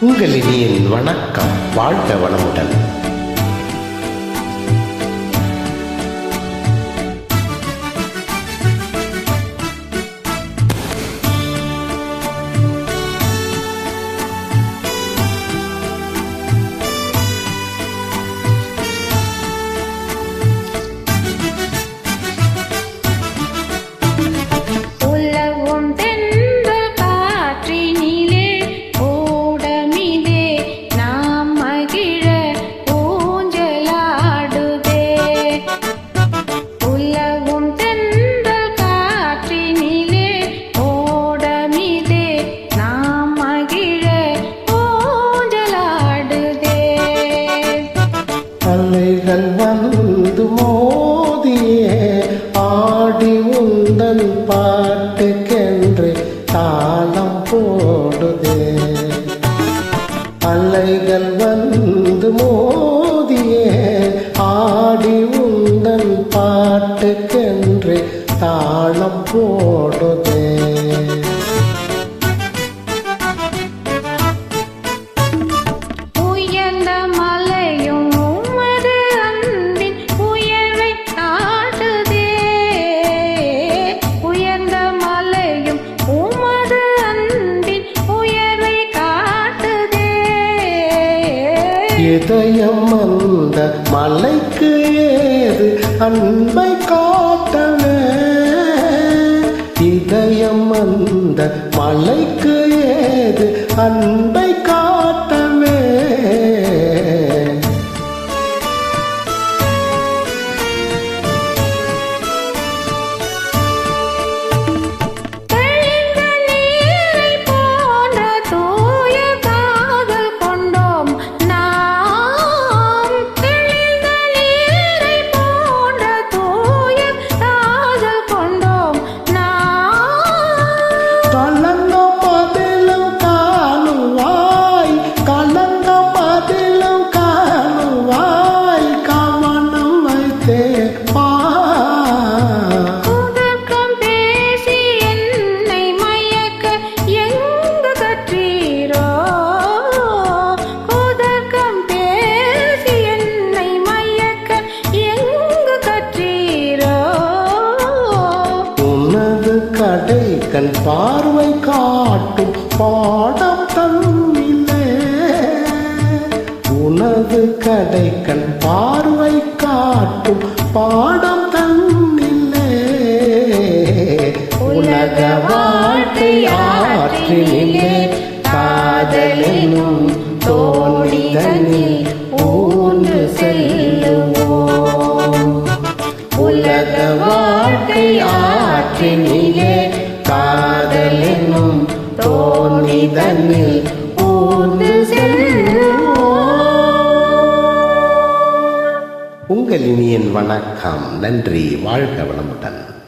உங்கள் இனியின் வணக்கம் வாழ்க வளமுடன். அலைகள் வந்து மோதியே ஆடி உந்தன் பாட்டுக்கென்று தாளம் போடுதே. அலைகள் வந்து மோதியே ஆடி உந்தன் பாட்டுக்கென்று தாளம் போடுதே. இதயம் அந்த மலைக்கு ஏது அன்பை காட்டவே இதயம் அந்த மலைக்கு ஏது அன்பை காட்டவே கடை கண் பார்வை காட்டும் பாடம் தன்னிலே. உனது கடை கண் பார்வை காட்டும் பாடம் தன்னிலே. உலக வாழ்க்கை ஆற்றினிலே காதலெனும் தோணிதனில் ஊர்ந்து செல்லுவோம். உலக வாழ்க்கை ஆ தோணிதனில் ஊர்ந்து உங்கள் இனியன் வணக்கம். நன்றி. வாழ்க வளமுடன்.